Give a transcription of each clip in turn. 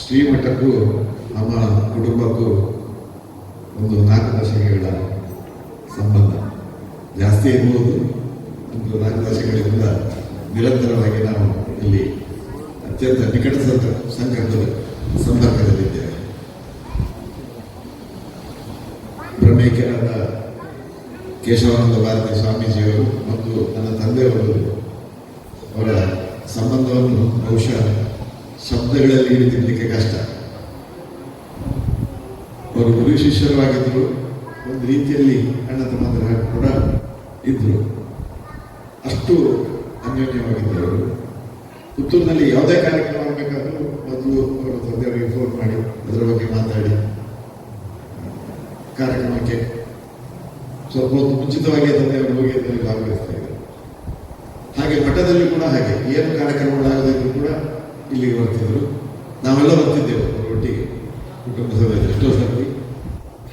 ಶ್ರೀಮಠಕ್ಕೂ ನಮ್ಮ ಕುಟುಂಬಕ್ಕೂ ಒಂದು ನಾಲ್ಕು ದಶಕಗಳ ಸಂಬಂಧ. ಜಾಸ್ತಿ ಇರ್ಬೋದು ಒಂದು ನಾಲ್ಕು ದಶಕಗಳಿಂದ ನಿರಂತರವಾಗಿ ನಾವು ಇಲ್ಲಿ ಅತ್ಯಂತ ನಿಕಟ ಸಂಕಲ್ಪದ ಸಂಪರ್ಕದಲ್ಲಿದ್ದೇವೆ. ಬ್ರಹ್ಮೇಕರಾದ ಕೇಶವಾನಂದ ಭಾರತಿ ಸ್ವಾಮೀಜಿಯವರು ಮತ್ತು ನನ್ನ ತಂದೆಯವರು ಅವರ ಸಂಬಂಧವನ್ನು ಬಹುಶಃ ಶಬ್ದಗಳಲ್ಲಿ ಹಿಡಿದಿಡ್ಲಿಕ್ಕೆ ಕಷ್ಟ. ಅವರು ಗುರು ಶಿಷ್ಯರಾಗಿದ್ದರು ಒಂದು ರೀತಿಯಲ್ಲಿ ಅಣ್ಣ ತಮ್ಮಂದಿರ ಕೂಡ ಇದ್ದರು ಅಷ್ಟು ಅನ್ಯೋನ್ಯವಾಗಿದ್ದರು ಅವರು. ಪುತ್ತೂರಿನಲ್ಲಿ ಯಾವುದೇ ಕಾರ್ಯಕ್ರಮ ಆಗಬೇಕಾದ್ರೂ ಮೊದಲು ಅವರ ತಂದೆಯವರಿಗೆ ಫೋನ್ ಮಾಡಿ, ಅದರ ಬಗ್ಗೆ ಮಾತಾಡಿ. ಕಾರ್ಯಕ್ರಮಕ್ಕೆ ಸ್ವಲ್ಪ ಹೊತ್ತು ಮುಂಚಿತವಾಗಿ ತಂದೆಯವರು ಹೋಗಿ ಅದರಲ್ಲಿ ಭಾಗವಹಿಸ್ತಾ ಇದ್ದರು. ಹಾಗೆ ಮಠದಲ್ಲಿ ಕೂಡ ಹಾಗೆ. ಏನು ಕಾರ್ಯಕ್ರಮಗಳಾಗದಿದ್ರು ಕೂಡ ಇಲ್ಲಿಗೆ ಬರ್ತಿದ್ರು. ನಾವೆಲ್ಲ ಬರ್ತಿದ್ದೆವು ಒಟ್ಟಿಗೆ. ಕುಟುಂಬ ಎಷ್ಟೋ ಸರ್ತಿ.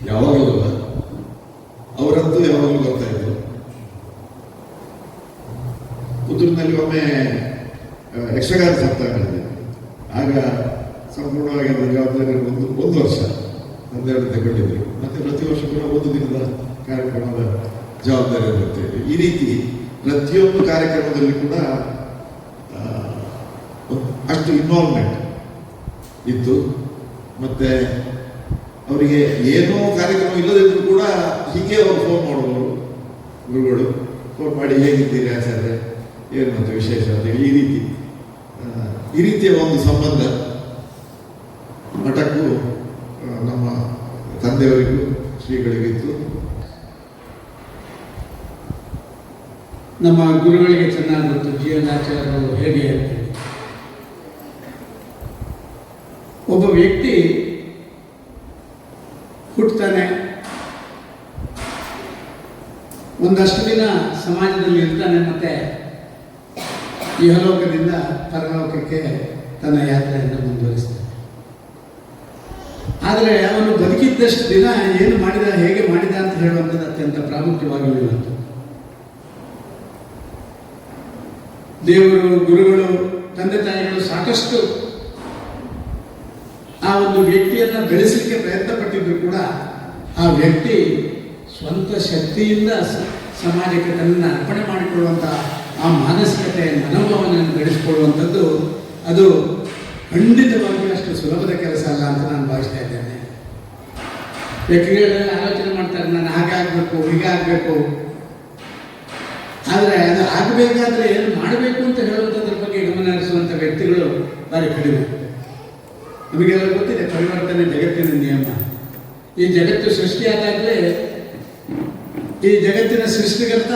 ಯಾವಾಗಲೂ ಅಲ್ಲ ಅವರಂತೂ ಯಾವಾಗಲೂ ಬರ್ತಾ ಇದ್ರು. ಪುತ್ತೂರಿನಲ್ಲಿ ಒಮ್ಮೆ ಯಕ್ಷಗಾನ ಸಪ್ತಾಹ ನಡೆದಿದೆ ಆಗ ಸಂಪೂರ್ಣವಾಗಿ ಅದರ ಜವಾಬ್ದಾರಿ ಒಂದು ಒಂದು ವರ್ಷ ಹನ್ನೆರಡು ತಗೊಂಡಿದ್ರು. ಮತ್ತೆ ಪ್ರತಿ ವರ್ಷ ಕೂಡ ಒಂದು ದಿನದ ಕಾರ್ಯಕ್ರಮದ ಜವಾಬ್ದಾರಿ ಇರುತ್ತೆ. ಈ ರೀತಿ ಪ್ರತಿಯೊಂದು ಕಾರ್ಯಕ್ರಮದಲ್ಲಿ ಕೂಡ ಅಷ್ಟು ಇನ್ವಾಲ್ವ್ಮೆಂಟ್ ಇತ್ತು ಮತ್ತೆ ಅವರಿಗೆ ಏನೋ ಕಾರ್ಯಕ್ರಮ ಇಲ್ಲದಿದ್ರು ಕೂಡ ಹೀಗೆ ಅವರು ಫೋನ್ ಮಾಡುವವರು, ಗುರುಗಳು. ಫೋನ್ ಮಾಡಿ, ಹೇಗಿದ್ದೀರಿ ಆಚಾರ್ಯ? ಏನು ಮತ್ತು ವಿಶೇಷ? ಅಂತ ಹೇಳಿ ಈ ರೀತಿ ಈ ರೀತಿಯ ಒಂದು ಸಂಬಂಧ ಮಠಕ್ಕೂ ನಮ್ಮ ತಂದೆಯವರಿಗೂ ಶ್ರೀಗಳಿಗಿತ್ತು ನಮ್ಮ ಗುರುಗಳಿಗೆ ಚೆನ್ನಾಗಿ ಗೊತ್ತು. ಜೀವನಾಚಾರ್ಯರು ಹೇಗೆ ಒಬ್ಬ ವ್ಯಕ್ತಿ ಹುಟ್ಟುತ್ತಾನೆ ಒಂದಷ್ಟು ದಿನ ಸಮಾಜದಲ್ಲಿ ಇರ್ತಾನೆ ಮತ್ತೆ ಇಹಲೋಕದಿಂದ ಪರಲೋಕಕ್ಕೆ ತನ್ನ ಯಾತ್ರೆಯನ್ನು ಮುಂದುವರಿಸ್ತಾನೆ. ಆದರೆ ಅವನು ಬದುಕಿದ್ದಷ್ಟು ದಿನ ಏನು ಮಾಡಿದ, ಹೇಗೆ ಮಾಡಿದ ಅಂತ ಹೇಳುವಂಥದ್ದು ಅತ್ಯಂತ ಪ್ರಾಮುಖ್ಯವಾಗಿರುವಂಥದ್ದು ದೇವರು, ಗುರುಗಳು, ತಂದೆ ತಾಯಿಗಳು ಸಾಕಷ್ಟು ಆ ಒಂದು ವ್ಯಕ್ತಿಯನ್ನ ಬೆಳೆಸಲಿಕ್ಕೆ ಪ್ರಯತ್ನ ಪಟ್ಟಿದ್ರು ಕೂಡ ಆ ವ್ಯಕ್ತಿ ಸ್ವಂತ ಶಕ್ತಿಯಿಂದ ಸಮಾಜಕ್ಕೆ ತನ್ನನ್ನು ಅರ್ಪಣೆ ಮಾಡಿಕೊಳ್ಳುವಂಥ ಆ ಮಾನಸಿಕತೆ ಮನೋಭಾವನೆಯನ್ನು ಬೆಳೆಸಿಕೊಳ್ಳುವಂಥದ್ದು ಅದು ಖಂಡಿತವಾಗಿ ಅಷ್ಟು ಸುಲಭದ ಕೆಲಸ ಅಲ್ಲ ಅಂತ ನಾನು ಭಾವಿಸ್ತಾ ಇದ್ದೇನೆ. ವ್ಯಕ್ತಿಗಳು ಆಲೋಚನೆ ಮಾಡ್ತಾರೆ, ನಾನು ಹಾಗೆ ಆಗಬೇಕು ಹೀಗೆ ಆಗಬೇಕು ಆದರೆ ಅದು ಆಗಬೇಕಾದ್ರೆ ಏನು ಮಾಡಬೇಕು ಅಂತ ಹೇಳುವಂಥದ್ರ ಬಗ್ಗೆ ಗಮನ ಹರಿಸುವಂಥ ವ್ಯಕ್ತಿಗಳು ಭಾರಿ ಕಡಿಮೆ. ನಮಗೆಲ್ಲ ಗೊತ್ತಿದೆ, ಪರಿವರ್ತನೆ ಜಗತ್ತಿನ ನಿಯಮ. ಈ ಜಗತ್ತು ಸೃಷ್ಟಿಯಾದಾಗಲೇ ಈ ಜಗತ್ತಿನ ಸೃಷ್ಟಿಗರ್ತ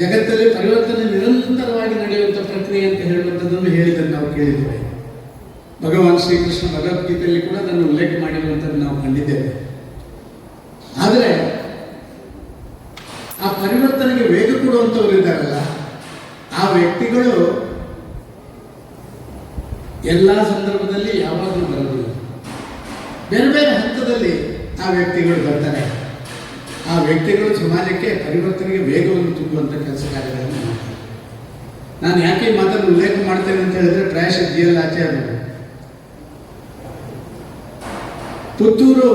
ಜಗತ್ತಲ್ಲಿ ಪರಿವರ್ತನೆ ನಿರಂತರವಾಗಿ ನಡೆಯುವಂಥ ಪ್ರಕ್ರಿಯೆ ಅಂತ ಹೇಳುವಂಥದ್ದನ್ನು ಹೇಳಿದ್ದನ್ನು ನಾವು ಕೇಳಿದ್ದೇವೆ. ಭಗವಾನ್ ಶ್ರೀಕೃಷ್ಣ ಭಗವದ್ಗೀತೆಯಲ್ಲಿ ಕೂಡ ಅದನ್ನು ಉಲ್ಲೇಖ ಮಾಡಿರುವಂಥದ್ದು ನಾವು ಕಂಡಿದ್ದೇವೆ. ಆದರೆ ಆ ಪರಿವರ್ತನೆಗೆ ವೇಗ ಕೊಡುವಂಥವ್ರು ಇದ್ದಾರಲ್ಲ, ಆ ವ್ಯಕ್ತಿಗಳು ಎಲ್ಲ ಸಂದರ್ಭದಲ್ಲಿ ಯಾವಾಗಲೂ ಬರೋದಿಲ್ಲ ಬೇರೆ ಬೇರೆ ಹಂತದಲ್ಲಿ ಆ ವ್ಯಕ್ತಿಗಳು ಬರ್ತಾರೆ. ಆ ವ್ಯಕ್ತಿಗಳು ಸಮಾಜಕ್ಕೆ, ಪರಿವರ್ತನೆಗೆ ವೇಗವನ್ನು ತುಂಬುವಂಥ ಕೆಲಸ ಕಾರ್ಯಗಳನ್ನು ಮಾಡ್ತಾರೆ. ನಾನು ಯಾಕೆ ಮಾತನ್ನು ಉಲ್ಲೇಖ ಮಾಡ್ತೇನೆ ಅಂತ ಹೇಳಿದ್ರೆ ಪ್ರಾಯಶಃ ಜಿ ಎಲ್ ಆಚಾರ್ಯರು ಪುತ್ತೂರು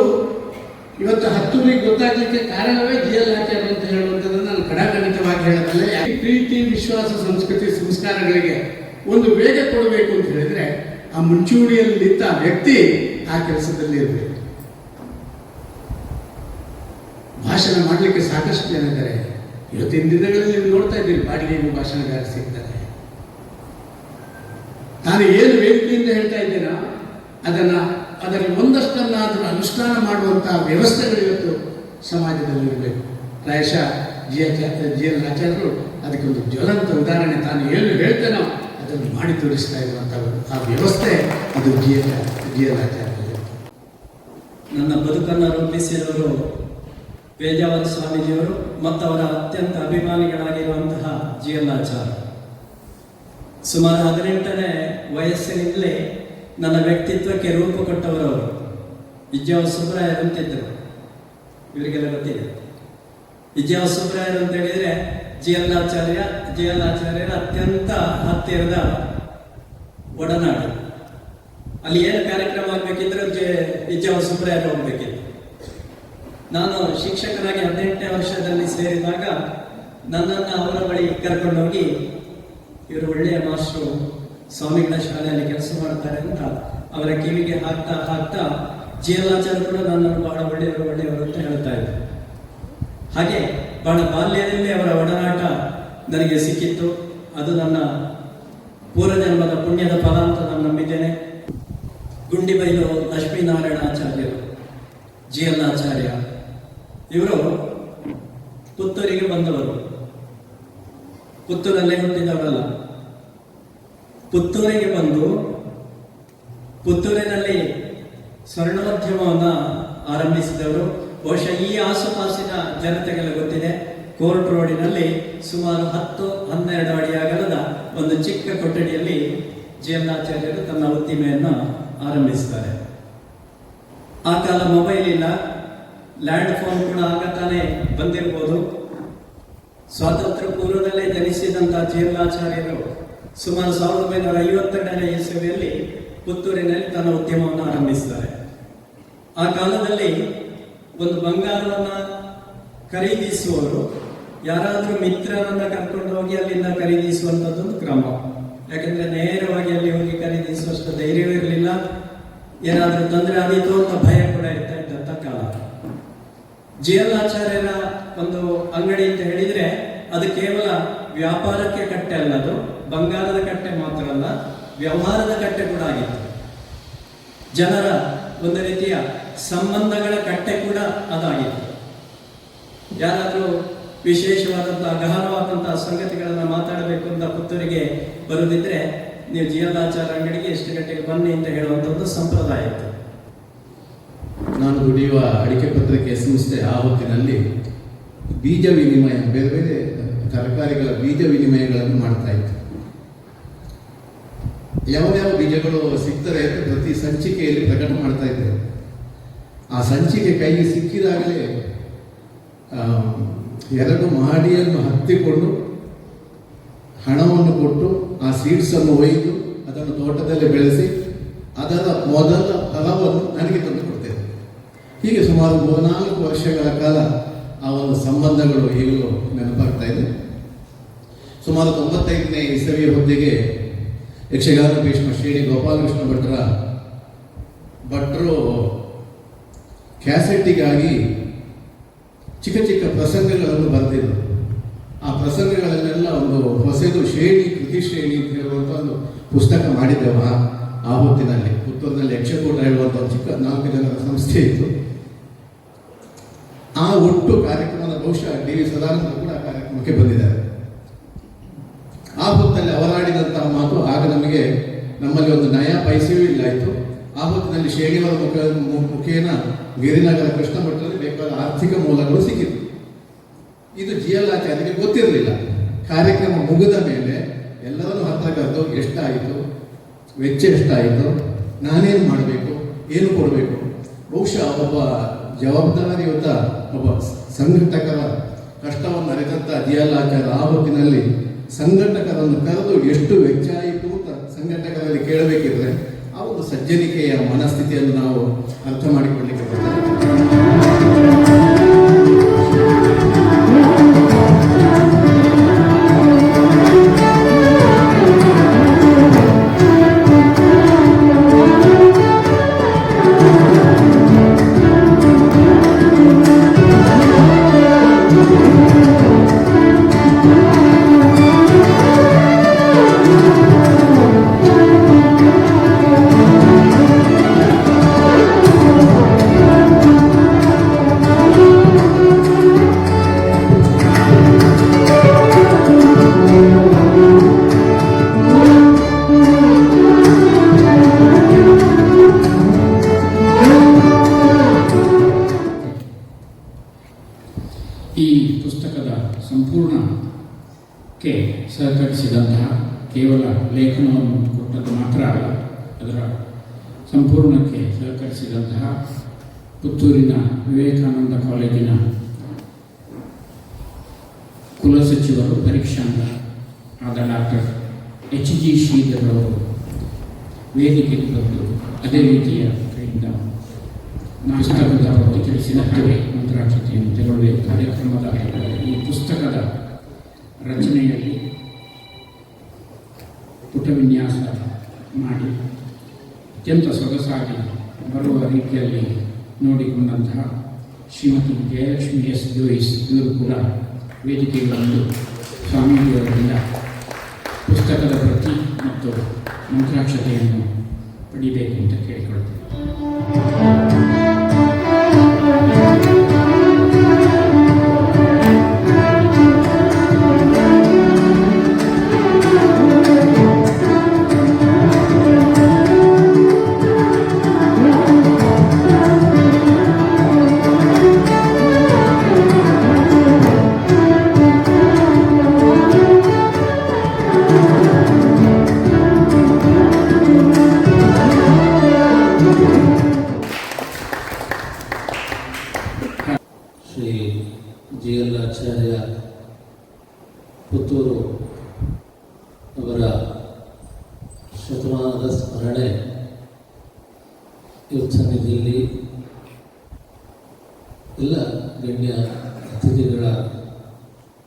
ಇವತ್ತು ಹತ್ತೂರಿಗೆ ಗೊತ್ತಾಗಲಿಕ್ಕೆ ಕಾರಣವೇ ಜಿ ಎಲ್ ಆಚಾರ್ಯ ಅಂತ ಹೇಳುವಂಥದ್ದನ್ನು ನಾನು ಕಡಾಖಂಡಿತವಾಗಿ ಹೇಳಬಲ್ಲೆ. ಪ್ರೀತಿ, ವಿಶ್ವಾಸ, ಸಂಸ್ಕೃತಿ, ಸಂಸ್ಕಾರಗಳಿಗೆ ಒಂದು ವೇಗ ಕೊಡಬೇಕು ಅಂತ ಹೇಳಿದ್ರೆ ಆ ಮುಂಚೂಣಿಯಲ್ಲಿ ವ್ಯಕ್ತಿ ಆ ಕೆಲಸದಲ್ಲಿ ಇರಬೇಕು. ಭಾಷಣ ಮಾಡಲಿಕ್ಕೆ ಸಾಕಷ್ಟು ಜನ ಇದ್ದಾರೆ. ಇವತ್ತಿನ ದಿನಗಳಲ್ಲಿ ನೀವು ನೋಡ್ತಾ ಇದ್ದೀರಿ, ಬಾಡಿಗೆಗೆ ಭಾಷಣಗಾರ ಸಿಗ್ತಾರೆ. ನಾನು ಏನು ವೇದಿಕೆಯಿಂದ ಹೇಳ್ತಾ ಇದ್ದೀನೋ ಅದನ್ನ, ಅದರಲ್ಲಿ ಒಂದಷ್ಟನ್ನಾದರೂ ಅನುಷ್ಠಾನ ಮಾಡುವಂತಹ ವ್ಯವಸ್ಥೆಗಳು ಇವತ್ತು ಸಮಾಜದಲ್ಲಿ ಇರಬೇಕು. ಪ್ರಾಯಶಃ ಜಿ ಎಚ್ ಜಿ ಎಲ್ ಆಚಾರ್ಯರು ಅದಕ್ಕೊಂದು ಜ್ವಲಂತ ಉದಾಹರಣೆ ತಾನು ಏನು ಹೇಳ್ತೇನೋ ಅದನ್ನು ಮಾಡಿ ತೋರಿಸ್ತಾ ಇರುವಂಥ ಆ ವ್ಯವಸ್ಥೆ ಅದು ನನ್ನ ಬದುಕನ್ನು ರೂಪಿಸಿರುವರು ಪೇಜಾವತ್ ಸ್ವಾಮೀಜಿಯವರು ಮತ್ತು ಅವರ ಅತ್ಯಂತ ಅಭಿಮಾನಿಗಳಾಗಿರುವಂತಹ ಜಿ ಎಲ್ ಆಚಾರ ಸುಮಾರು ಹದಿನೆಂಟನೇ ವಯಸ್ಸಿನಿಂದಲೇ ನನ್ನ ವ್ಯಕ್ತಿತ್ವಕ್ಕೆ ರೂಪ ಕೊಟ್ಟವರು ಅವರು. ವಿದ್ಯಾವ ಸುಬ್ರಾಯರು ಅಂತಿದ್ದರು. ಇವರಿಗೆಲ್ಲ ಗೊತ್ತಿದೆ. ವಿದ್ಯಾವ ಸುಬ್ರಾಯರು ಅಂತ ಹೇಳಿದ್ರೆ ಜಿ ಎಲ್ ಜಿ ಎಲ್ ಅತ್ಯಂತ ಹತ್ತಿರದ ಒಡನಾಡು. ಅಲ್ಲಿ ಏನು ಕಾರ್ಯಕ್ರಮ ಆಗ್ಬೇಕಿದ್ರೆ ಜೆ ವಿಜಯ ಸುಬ್ರಾಯರು ಹೋಗ್ಬೇಕಿತ್ತು. ನಾನು ಶಿಕ್ಷಕನಾಗಿ ಹದಿನೆಂಟನೇ ವರ್ಷದಲ್ಲಿ ಸೇರಿದಾಗ ನನ್ನನ್ನು ಅವರ ಬಳಿ ಕರ್ಕೊಂಡೋಗಿ ಇವರು ಒಳ್ಳೆಯ ಮಾಸ್ಟ್ರು ಸ್ವಾಮಿಗಳ ಶಾಲೆಯಲ್ಲಿ ಕೆಲಸ ಮಾಡ್ತಾರೆ ಅಂತ ಅವರ ಕಿವಿಗೆ ಹಾಕ್ತಾ ಹಾಕ್ತಾ ಜೀವನಾಚಾರ ಕೂಡ ನನ್ನನ್ನು ಬಹಳ ಒಳ್ಳೆಯವರು ಒಳ್ಳೆಯವರು ಅಂತ ಹೇಳ್ತಾ ಇದ್ದರು ಹಾಗೆ ಬಹಳ ಬಾಲ್ಯದಲ್ಲಿ ಅವರ ಒಡನಾಟ ನನಗೆ ಸಿಕ್ಕಿತ್ತು. ಅದು ನನ್ನ ಪೂರ್ವಜನ್ಮದ ಪುಣ್ಯದ ಫಲ ಅಂತ ನಾನು ನಂಬಿದ್ದೇನೆ. ಗುಂಡಿಬೈಲು ಲಕ್ಷ್ಮೀನಾರಾಯಣ ಆಚಾರ್ಯರು ಜಿ ಎಲ್ ಆಚಾರ್ಯ. ಇವರು ಪುತ್ತೂರಿಗೆ ಬಂದವರು. ಪುತ್ತೂರಲ್ಲೇ ಹುಟ್ಟಿದವರಲ್ಲ. ಪುತ್ತೂರಿಗೆ ಬಂದು ಪುತ್ತೂರಿನಲ್ಲಿ ಸ್ವರ್ಣೋದ್ಯಮವನ್ನು ಆರಂಭಿಸಿದವರು. ಬಹುಶಃ ಈ ಆಸುಪಾಸಿನ ಜನತೆಗೆಲ್ಲ ಗೊತ್ತಿದೆ. ಕೋರ್ಟ್ ರೋಡಿನಲ್ಲಿ ಸುಮಾರು ಹತ್ತು, ಹನ್ನೆರಡು ಅಡಿ ಅಗಲದ ಒಂದು ಚಿಕ್ಕ ಕೊಠಡಿಯಲ್ಲಿ ಜೀವನಾಚಾರ್ಯರು ತನ್ನ ಉದ್ದಿಮೆಯನ್ನು ಆರಂಭಿಸ್ತಾರೆ. ಆ ಕಾಲ ಮೊಬೈಲ್ ಇಲ್ಲ. ಲ್ಯಾಂಡ್ ಫೋನ್ ಕೂಡ ಆಗ ತಾನೇ ಬಂದಿರ್ಬೋದು. ಸ್ವಾತಂತ್ರ್ಯ ಪೂರ್ವದಲ್ಲೇ ಜನಿಸಿದಂತಹ ಜೀವನಾಚಾರ್ಯರು ಸುಮಾರು ಸಾವಿರದ ಒಂಬೈನೂರ ಐವತ್ತೆರಡನೇ ಇಸವಿಯಲ್ಲಿ ಪುತ್ತೂರಿನಲ್ಲಿ ತನ್ನ ಉದ್ಯಮವನ್ನು ಆರಂಭಿಸ್ತಾರೆ. ಆ ಕಾಲದಲ್ಲಿ ಒಂದು ಬಂಗಾರವನ್ನ ಖರೀದಿಸುವವರು, ಯಾರಾದರೂ ಮಿತ್ರರನ್ನ ಕರ್ಕೊಂಡು ಹೋಗಿ ಅಲ್ಲಿಂದ ಖರೀದಿಸುವಂಥದ್ದೊಂದು ಕ್ರಮ. ಯಾಕಂದ್ರೆ ನೇರವಾಗಿ ಅಲ್ಲಿ ಹೋಗಿ ಖರೀದಿಸುವಷ್ಟು ಧೈರ್ಯವೂ ಇರಲಿಲ್ಲ. ಏನಾದರೂ ತೊಂದರೆ ಆದೀತು ಅಂತ ಭಯ ಕೂಡ ಇರ್ತಾ ಇದ್ದಂತ ಕಾಲ. ಜೀವನಾಚಾರ್ಯರ ಒಂದು ಅಂಗಡಿ ಅಂತ ಹೇಳಿದ್ರೆ, ಅದು ಕೇವಲ ವ್ಯಾಪಾರಕ್ಕೆ ಕಟ್ಟೆ ಅಲ್ಲ ಅದು, ಬಂಗಾರದ ಕಟ್ಟೆ ಮಾತ್ರ ಅಲ್ಲ, ವ್ಯವಹಾರದ ಕಟ್ಟೆ ಕೂಡ ಆಗಿತ್ತು. ಜನರ ಒಂದು ರೀತಿಯ ಸಂಬಂಧಗಳ ಕಟ್ಟೆ ಕೂಡ ಅದಾಗಿತ್ತು ಯಾರಾದರೂ ವಿಶೇಷವಾದಂತಹ ಗಹನವಾದಂತಹ ಸಂಗತಿಗಳನ್ನು ಮಾತಾಡಬೇಕು ಅಂತ ಪುತ್ತೂರಿಗೆ ಬರುದಿದ್ರೆ ನೀವು ಜೀವನಾಚಾರ ಅಂಗಡಿಗೆ ಎಷ್ಟು ಗಂಟೆಗೆ ಬನ್ನಿ ಅಂತ ಹೇಳುವಂಥದ್ದು ಸಂಪ್ರದಾಯ ಇತ್ತು ನಾನು ದುಡಿಯುವ ಅಡಿಕೆ ಪತ್ರಿಕೆ ಸಂಸ್ಥೆ ಆ ಹೊತ್ತಿನಲ್ಲಿ ಬೀಜ ವಿನಿಮಯ, ಬೇರೆ ಬೇರೆ ತರಕಾರಿಗಳ ಬೀಜ ವಿನಿಮಯಗಳನ್ನು ಮಾಡ್ತಾ ಇತ್ತು ಯಾವ ಯಾವ ಬೀಜಗಳು ಸಿಗ್ತವೆ ಅಂತ ಪ್ರತಿ ಸಂಚಿಕೆಯಲ್ಲಿ ಪ್ರಕಟ ಮಾಡ್ತಾ ಇದ್ದೆ ಆ ಸಂಚಿಕೆ ಕೈಗೆ ಸಿಕ್ಕಿದಾಗಲೇ ಎರಡು ಮಹಡಿಯನ್ನು ಹತ್ತಿಕೊಂಡು ಹಣವನ್ನು ಕೊಟ್ಟು ಆ ಸೀಡ್ಸನ್ನು ಒಯ್ದು ಅದನ್ನು ತೋಟದಲ್ಲಿ ಬೆಳೆಸಿ ಅದರ ಮೊದಲ ಫಲವನ್ನು ನನಗೆ ತಂದು ಕೊಡ್ತೇವೆ ಹೀಗೆ ಸುಮಾರು ಮೂರ್ನಾಲ್ಕು ವರ್ಷಗಳ ಕಾಲ ಆ ಒಂದು ಸಂಬಂಧಗಳು ಈಗಲೂ ನೆನಪಾಗ್ತಾ ಇದೆ. ಸುಮಾರು ತೊಂಬತ್ತೈದನೇ ಇಸವಿಯ ಹೊತ್ತಿಗೆ ಯಕ್ಷಗಾನ ಭೀಷ್ಮ ಶ್ರೇಣಿ ಗೋಪಾಲಕೃಷ್ಣ ಭಟ್ರ ಭಟ್ರು ಕ್ಯಾಸೆಟ್ಟಿಗಾಗಿ ಚಿಕ್ಕ ಚಿಕ್ಕ ಪ್ರಸಂಗಗಳನ್ನು ಬರೆದಿದ್ರು. ಆ ಪ್ರಸಂಗಗಳಲ್ಲೆಲ್ಲ ಒಂದು ಹೊಸದು ಶ್ರೇಣಿ, ಕೃತಿ ಶ್ರೇಣಿ ಅಂತ ಹೇಳುವಂಥ ಒಂದು ಪುಸ್ತಕ ಮಾಡಿದ್ದೇವ ಆ ಹೊತ್ತಿನಲ್ಲಿ. ಪುತ್ತೂರಿನಲ್ಲಿ ಯಕ್ಷಕೂಟ ಹೇಳುವಂಥ ಚಿಕ್ಕ ನಾಲ್ಕು ಜನರ ಸಂಸ್ಥೆ ಇತ್ತು. ಆ ಒಟ್ಟು ಕಾರ್ಯಕ್ರಮದ ಬಹುಶಃ ಡಿ ವಿ ಸದಾನಂದ ಕೂಡ ಕಾರ್ಯಕ್ರಮಕ್ಕೆ ಬಂದಿದ್ದಾರೆ. ಹೊತ್ತಲ್ಲಿ ಅವರಾಡಿದಂತಹ ಮಾತು, ಆಗ ನಮಗೆ ನಮ್ಮಲ್ಲಿ ಒಂದು ನಯ ಪೈಸೆಯೂ ಇಲ್ಲ ಆಯಿತು ಆ ಹೊತ್ತಿನಲ್ಲಿ ಶೇಣಿಯವರ ಮುಖ ಮುಖೇನ ಗಿರಿನಗರ ಕೃಷ್ಣ ಮಠದಲ್ಲಿ ಬೇಕಾದ ಆರ್ಥಿಕ ಮೂಲಗಳು ಸಿಕ್ಕಿತು ಇದು ಜಿ ಎಲ್ ಆಚಾರ್ಯರಿಗೆ ಗೊತ್ತಿರಲಿಲ್ಲ. ಕಾರ್ಯಕ್ರಮ ಮುಗಿದ ಮೇಲೆ ಎಲ್ಲರನ್ನು ಹತ್ರ ಕರೆದು, ಎಷ್ಟಾಯಿತು? ವೆಚ್ಚ ಎಷ್ಟಾಯಿತು? ನಾನೇನು ಮಾಡಬೇಕು? ಏನು ಕೊಡಬೇಕು? ಬಹುಶಃ ಒಬ್ಬ ಜವಾಬ್ದಾರಿಯುತ ಒಬ್ಬ ಸಂಘಟಕರ ಕಷ್ಟವನ್ನು ಅರಿತಂತ ಜಿ ಎಲ್ ಆಚಾರ್ಯ ಆ ಹೊತ್ತಿನಲ್ಲಿ ಸಂಘಟಕರನ್ನು ಕರೆದು ಎಷ್ಟು ವೆಚ್ಚ ಆಯಿತು ಅಂತ ಸಂಘಟಕರಲ್ಲಿ ಕೇಳಬೇಕಿದ್ರೆ ಆ ಒಂದು ಸಜ್ಜನಿಕೆಯ ಮನಸ್ಥಿತಿಯನ್ನು ನಾವು ಅರ್ಥ ಮಾಡಿಕೊಳ್ಳಿಕ್ಕೆ ಬರ್ತದೆ. ಸಂಪೂರ್ಣಕ್ಕೆ ಸಹಕರಿಸಿದಂತಹ ಕೇವಲ ಲೇಖನವನ್ನು ಕೊಟ್ಟದ್ದು ಮಾತ್ರ ಅಲ್ಲ, ಅದರ ಸಂಪೂರ್ಣಕ್ಕೆ ಸಹಕರಿಸಿದಂತಹ ಪುತ್ತೂರಿನ ವಿವೇಕಾನಂದ ಕಾಲೇಜಿನ ಕುಲಸಚಿವರು ಪರೀಕ್ಷಾಂಗ ಆದ ಡಾಕ್ಟರ್ ಎಚ್ ಜಿ ಶ್ರೀಧರ್ ಅವರು ವೇದಿಕೆಗೆ ಬಂದು ಅದೇ ರೀತಿಯ ಪುಸ್ತಕದ ಬಗ್ಗೆ ತಿಳಿಸಿದ ಮಂತ್ರಾಕ್ಷತೆಯನ್ನು ತೆರಳುವ ಕಾರ್ಯಕ್ರಮದ ಈ ಪುಸ್ತಕದ ರಚನೆಯಲ್ಲಿ ಪುಟ ವಿನ್ಯಾಸ ಮಾಡಿ, ಅತ್ಯಂತ ಸೊಗಸಾಗಿ ಬರುವ ರೀತಿಯಲ್ಲಿ ನೋಡಿಕೊಂಡಂತಹ ಶ್ರೀಮತಿ ಜಯಲಕ್ಷ್ಮಿ ಎಸ್ ಜೋಯಿಸ್ ಇವರು ಕೂಡ ವೇದಿಕೆಗೆ ಬಂದು ಸ್ವಾಮೀಜಿಯವರಿಂದ ಪುಸ್ತಕದ ಪ್ರತಿ ಮತ್ತು ಮಂತ್ರಾಕ್ಷತೆಯನ್ನು ಪಡಿಬೇಕು ಅಂತ ಕೇಳಿಕೊಳ್ತೇನೆ ಶತಮಾನದ ಯುದ್ಧ ಸನ್ನಿಧಿಯಲ್ಲಿ ಎಲ್ಲ ಗಣ್ಯ ಅತಿಥಿಗಳ,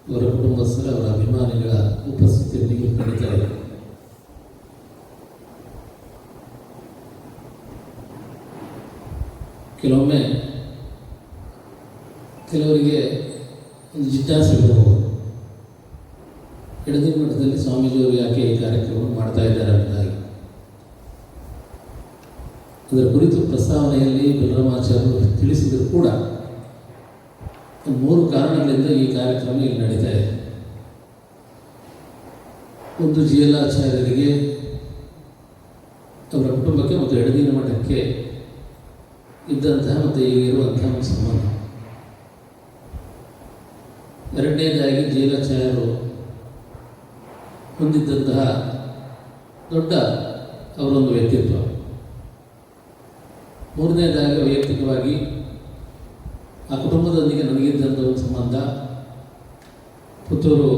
ಅವರ ಕುಟುಂಬಸ್ಥರ, ಅವರ ಅಭಿಮಾನಿಗಳ ಉಪಸ್ಥಿತಿಯೊಂದಿಗೆ ನಡೀತಾ ಇದೆ ಕೆಲವೊಮ್ಮೆ ಕೆಲವರಿಗೆ ಒಂದು ಜಿಜ್ಞಾಸೆ ಬರಬಹುದು ಎಡದಿ ಮಠದಲ್ಲಿ ಸ್ವಾಮೀಜಿಯವರು ಯಾಕೆ ಈ ಕಾರ್ಯಕ್ರಮ ಮಾಡ್ತಾ ಇದ್ದಾರೆ ಅನ್ನೋದಾಗಿ ಅದರ ಕುರಿತು ಪ್ರಸ್ತಾವನೆಯಲ್ಲಿ ಬಲರಾಮಾಚಾರ್ಯರು ತಿಳಿಸಿದರೂ ಕೂಡ. ಮೂರು ಕಾರಣಗಳಿಂದ ಈ ಕಾರ್ಯಕ್ರಮ ಇಲ್ಲಿ ನಡೀತಾ ಇದೆ. ಒಂದು ಜಿ ಎಲ್ ಆಚಾರ್ಯರಿಗೆ ಅವರ ಕುಟುಂಬಕ್ಕೆ ಮತ್ತು ಎಡದಿನ ಮಠಕ್ಕೆ ಇದ್ದಂತಹ ಮತ್ತು ಈಗಿರುವಂತಹ ಒಂದು ಸಂಬಂಧ. ಎರಡನೇದಾಗಿ ಜೀಲಾಚಾರ್ಯರು ಹೊಂದಿದ್ದಂತಹ ದೊಡ್ಡ ಅವರೊಂದು ವ್ಯಕ್ತಿತ್ವ. ಮೂರನೇದಾಗಿ ವೈಯಕ್ತಿಕವಾಗಿ ಆ ಕುಟುಂಬದೊಂದಿಗೆ ನನಗಿದ್ದಂಥ ಒಂದು ಸಂಬಂಧ, ಪುತ್ತೂರು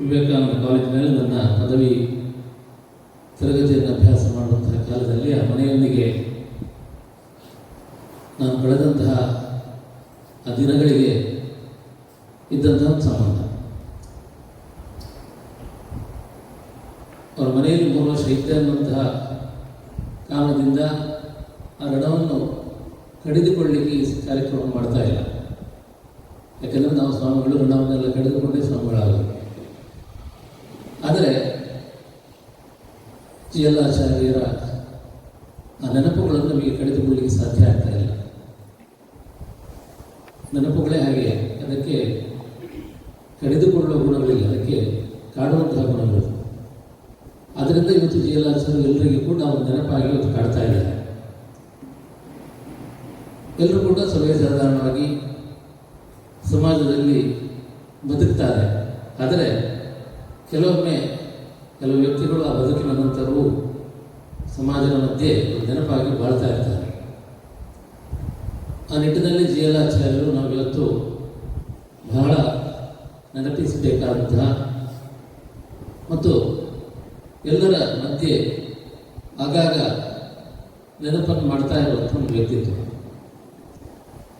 ವಿವೇಕಾನಂದ ಕಾಲೇಜಿನಲ್ಲಿ ನನ್ನ ಪದವಿ ತರಗತಿಯನ್ನು ಅಭ್ಯಾಸ ಮಾಡುವಂತಹ ಕಾಲದಲ್ಲಿ ಆ ಮನೆಯೊಂದಿಗೆ ನಾನು ಕಳೆದಂತಹ ಆ ದಿನಗಳಿಗೆ ಇದ್ದಂತಹ ಸಂಬಂಧ ಅವರ ಮನೆಯಲ್ಲಿ ಮೂರು ವರ್ಷ ಇದ್ದೆ ಅನ್ನುವಂತಹ ಕಾರಣದಿಂದ ಆ ಋಣವನ್ನು ಕಡಿದುಕೊಳ್ಳಿಕ್ಕೆ ಈ ಕಾರ್ಯಕ್ರಮ ಮಾಡ್ತಾ ಇಲ್ಲ ಯಾಕಂದರೆ ನಾವು ಸ್ವಾಮಿಗಳು ಋಣವನ್ನೆಲ್ಲ ಕಡಿದುಕೊಂಡೇ ಸ್ವಾಮಿಗಳಾಗಬೇಕು ಆದರೆ ಜಿ ಎಲ್ ಆಚಾರ್ಯರ ಆ ನೆನಪುಗಳನ್ನು ನಮಗೆ ಕಳೆದುಕೊಳ್ಳಲಿಕ್ಕೆ ಸಾಧ್ಯ ಆಗ್ತಾ ಇಲ್ಲ. ನೆನಪುಗಳೇ ಹಾಗೆ, ಅದಕ್ಕೆ ಕಳೆದುಕೊಳ್ಳುವ ಗುಣಗಳಿಲ್ಲ. ಅದಕ್ಕೆ ಕಾಡುವಂತಹ ಗುಣಗಳು. ಅದರಿಂದ ಇವತ್ತು ಜಿ ಎಲ್ ಎಲ್ಲರಿಗೂ ಕೂಡ ಒಂದು ನೆನಪಾಗಿ ಇವತ್ತು ಕಾಡ್ತಾ ಇದ್ದಾರೆ. ಎಲ್ಲರೂ ಕೂಡ ಸರ್ವೇ ಸಾಧಾರಣವಾಗಿ ಸಮಾಜದಲ್ಲಿ ಬದುಕ್ತಾರೆ. ಆದರೆ ಕೆಲವೊಮ್ಮೆ ಕೆಲವು ವ್ಯಕ್ತಿಗಳು ಆ ಬದುಕಿನ ನಂತರವೂ ಸಮಾಜದ ಮಧ್ಯೆ ನೆನಪಾಗಿ ಬಾಳ್ತಾ ಇರ್ತಾರೆ. ಆ ನಿಟ್ಟಿನಲ್ಲಿ ಜಿ ಎಲ್ ಆಚಾರ್ಯರು ನಾವಿವತ್ತು ಬಹಳ ನೆನಪಿಸಬೇಕಾದಂತಹ ಮತ್ತು ಎಲ್ಲರ ಮಧ್ಯೆ ಆಗಾಗ ನೆನಪನ್ನು ಮಾಡ್ತಾ ಇರುವಂಥ ಒಂದು ವ್ಯಕ್ತಿತ್ವ.